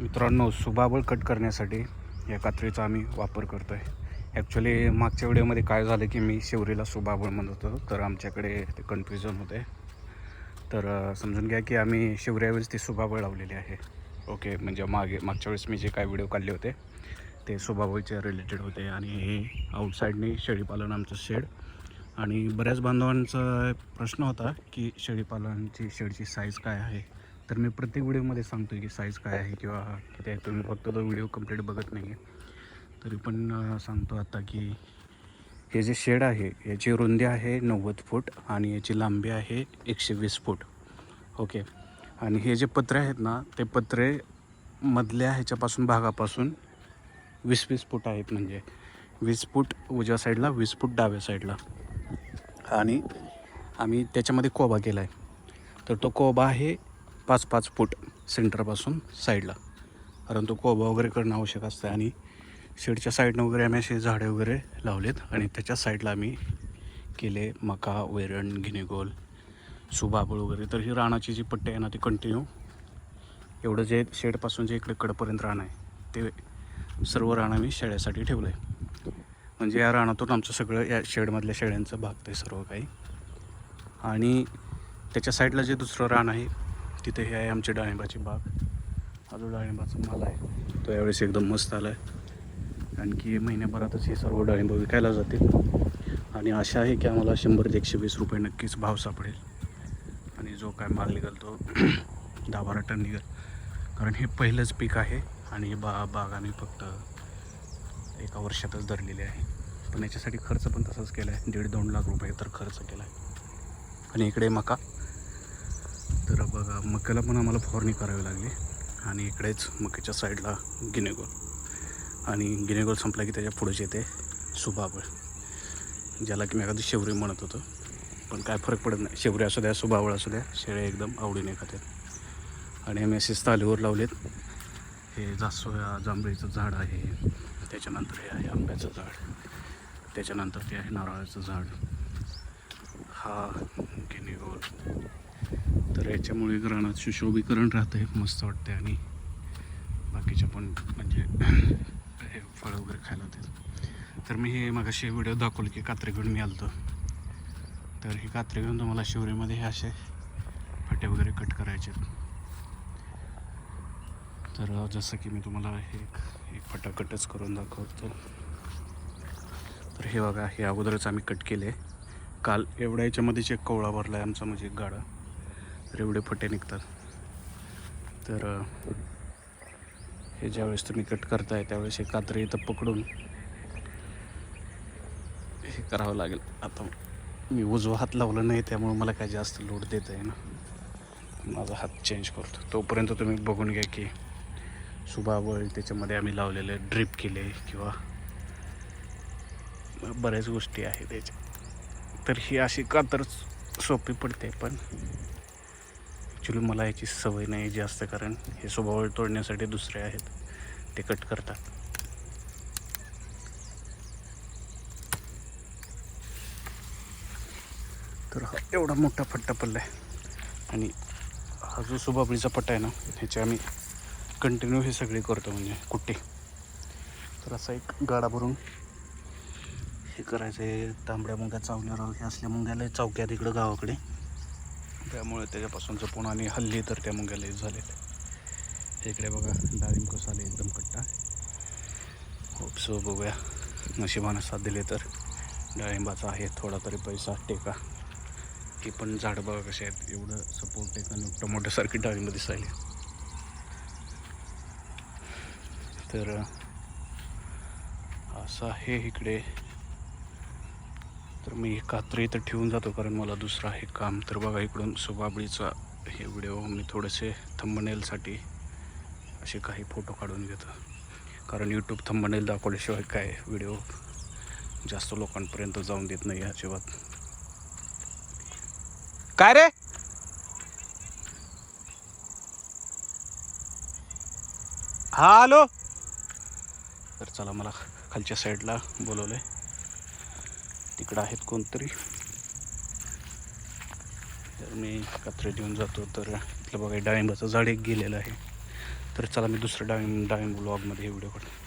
मित्रांनो सुबाबळ कट करण्यासाठी या कात्रीचा आम्ही वापर करतो आहे ॲक्च्युली मागच्या व्हिडिओमध्ये काय झालं की मी शिवरीला सुबाबळ म्हणत होतो तर आमच्याकडे ते कन्फ्युजन होते तर समजून घ्या की आम्ही शिवऱ्यावेळेस ती सुबाबळ लावलेली आहे. ओके म्हणजे मागे मागच्या वेळेस मी जे काय व्हिडिओ काढले होते ते सुबाबळच्या रिलेटेड होते आणि हे आउटसाईडने शेळीपालन आमचं शेड. आणि बऱ्याच बांधवांचा प्रश्न होता की शेळीपालनची शेडची साईज काय आहे? तर मी प्रत्येक व्हिडिओमध्ये सांगतो की साईज काय आहे किंवा किती आहे. तुम्ही फक्त तो व्हिडिओ कंप्लीट बघत नाही आहे तरी पण सांगतो आता की हे जे शेड आहे याची रुंदी आहे नव्वद फूट आणि याची लांबी आहे एकशे वीस फूट. ओके आणि हे जे पत्रे आहेत ना ते पत्रे मधल्या ह्याच्यापासून भागापासून वीस वीस फूट आहेत म्हणजे. वीस फूट उजव्या साईडला वीस फूट डाव्या साईडला आणि आम्ही त्याच्यामध्ये कोबा केला आहे तर तो कोबा आहे पाच पाच फूट सेंटरपासून साईडला. कारण तो कोबा वगैरे करणं आवश्यक असतं आणि शेडच्या साईडनं वगैरे आम्ही असे झाडे वगैरे लावलेत आणि त्याच्या साईडला आम्ही केले मका वैरण गिनेगोल सुबाबळ वगैरे. तर ही रानाची जी पट्टी आहे ना ती कंटिन्यू एवढं जे शेडपासून जे इकडे कडपर्यंत रान आहे ते सर्व रान आम्ही शेळ्यासाठी ठेवलं आहे म्हणजे या रानातून आमचं सगळं या शेडमधल्या शेळ्यांचं भागतं आहे सर्व काही. आणि त्याच्या साईडला जे दुसरं रान आहे तिथे हे आहे आमची डाळिंबाची बाग. हा जो डाळिंबाचा माल आहे तो यावेळेस एकदम मस्त आला आहे आणखी महिन्याभरातच हे सर्व डाळिंब विकायला जातील. आणि आशा आहे की आम्हाला शंभर ते एकशे वीस रुपये नक्कीच भाव सापडेल. आणि जो काय माल निघेल तो दहा बारा टन निघेल. कारण हे पहिलंच पीक आहे आणि हे बा बाग आम्ही फक्त एका वर्षातच धरलेली आहे. पण याच्यासाठी खर्च पण तसाच केला आहे दीड दोन लाख रुपये तर खर्च केला आहे आणि इकडे मका. तर बघा मक्याला पण आम्हाला फवारणी करावी लागली. आणि इकडेच मक्याच्या साईडला गिनेगोल. आणि गिनेगोल संपला की त्याच्या पुढेच येते सुबाबळ ज्याला की मी एखादी शेवरी म्हणत होतो. पण काय फरक पडत नाही. शेवरी असू द्या सुबाबळ असू द्या शेळे एकदम आवडीने खातात. आणि आम्ही असे तालीवर लावलेत. हे जासोया जांभळीचं झाड आहे. त्याच्यानंतर हे आहे आंब्याचं झाड. त्याच्यानंतर ते आहे नारळाचं झाड. हा गिनेगोल. तर याच्यामुळे ग्राणात सुशोभीकरण राहतं आहे मस्त वाटते आणि बाकीच्या पण म्हणजे हे फळं वगैरे खायला होते. तर मी हे मागाशी व्हिडिओ दाखवलं की कात्री घेऊन मी आलतो. तर हे कात्री घेऊन तुम्हाला शिवरीमध्ये हे असे फाटे वगैरे कट करायचे. तर जसं की मी तुम्हाला हे एक एक कटच करून दाखवतो. तर हे बघा हे अगोदरच आम्ही कट केले काल एवढ्या याच्यामध्येच एक कवळा भरला आहे आमचा म्हणजे एक गाडा. तर एवढे फटे निघतात. तर हे ज्यावेळेस तुम्ही कट करताय त्यावेळेस हे कात्री इथं पकडून हे करावं लागेल. आता मी उजवा हात लावला नाही त्यामुळे मला काय जास्त लोड देत आहे ना. माझा हात चेंज करतो. तोपर्यंत तुम्ही बघून घ्या की सुबाबळ त्याच्यामध्ये आम्ही लावलेले ड्रिप केले किंवा बऱ्याच गोष्टी आहेत त्याच्या. तर ही अशी कातर सोपी पडते पण ॲक्च्युली मला याची सवय नाही जास्त कारण हे स्वभाव तोडण्यासाठी दुसरे आहेत. ते कट करतात. तर हा एवढा मोठा फट्टा पडला आहे आणि हा जो सुबाबळीचा पट्टा आहे ना ह्याचे आम्ही कंटिन्यू हे सगळे करतो म्हणजे कुट्टे तर असा एक गाडा भरून हे करायचं आहे तांबड्या मुंग्या चावल्यावर हे असल्या मुंग्याला चौक्यात इकडं गावाकडे. त्यामुळे त्याच्यापासून जपून आणि हल्ली तर त्या मुंग्याला झाले इकडे बघा डाळिंब कसं आले एकदम कट्टा खूप सो बघूया नशिबानं साथ दिले तर. डाळिंबाचा आहे थोडा तरी पैसा टेका. की पण झाड बघा कसे आहेत. एवढं सपोर्ट टेका आणि टोमॅटोसारखी डाळिंब दिसायली. तर असं आहे इकडे. तर मी कात्री इथं ठेवून जातो कारण मला दुसरं हे काम. तर बघा इकडून सुबाबळीचा हे व्हिडिओ मी थोडेसे थंबनेलसाठी असे काही फोटो काढून घेतो. कारण यूट्यूब थंबनेल दाखवल्याशिवाय काय व्हिडिओ जास्त लोकांपर्यंत जाऊन देत नाही अजिबात. काय रे? हा हॅलो? तर चला मला खालच्या साईडला बोलवलं आहे तिकडं आहेत कोणतरी. तर मी कात्रे देऊन जातो. तर इथलं बघा डाळिंबाचं झाड एक गेलेलं आहे. तर चला मी दुसरं डाळिंब डाळिंब ब्लॉगमध्ये व्हिडिओ काढतो.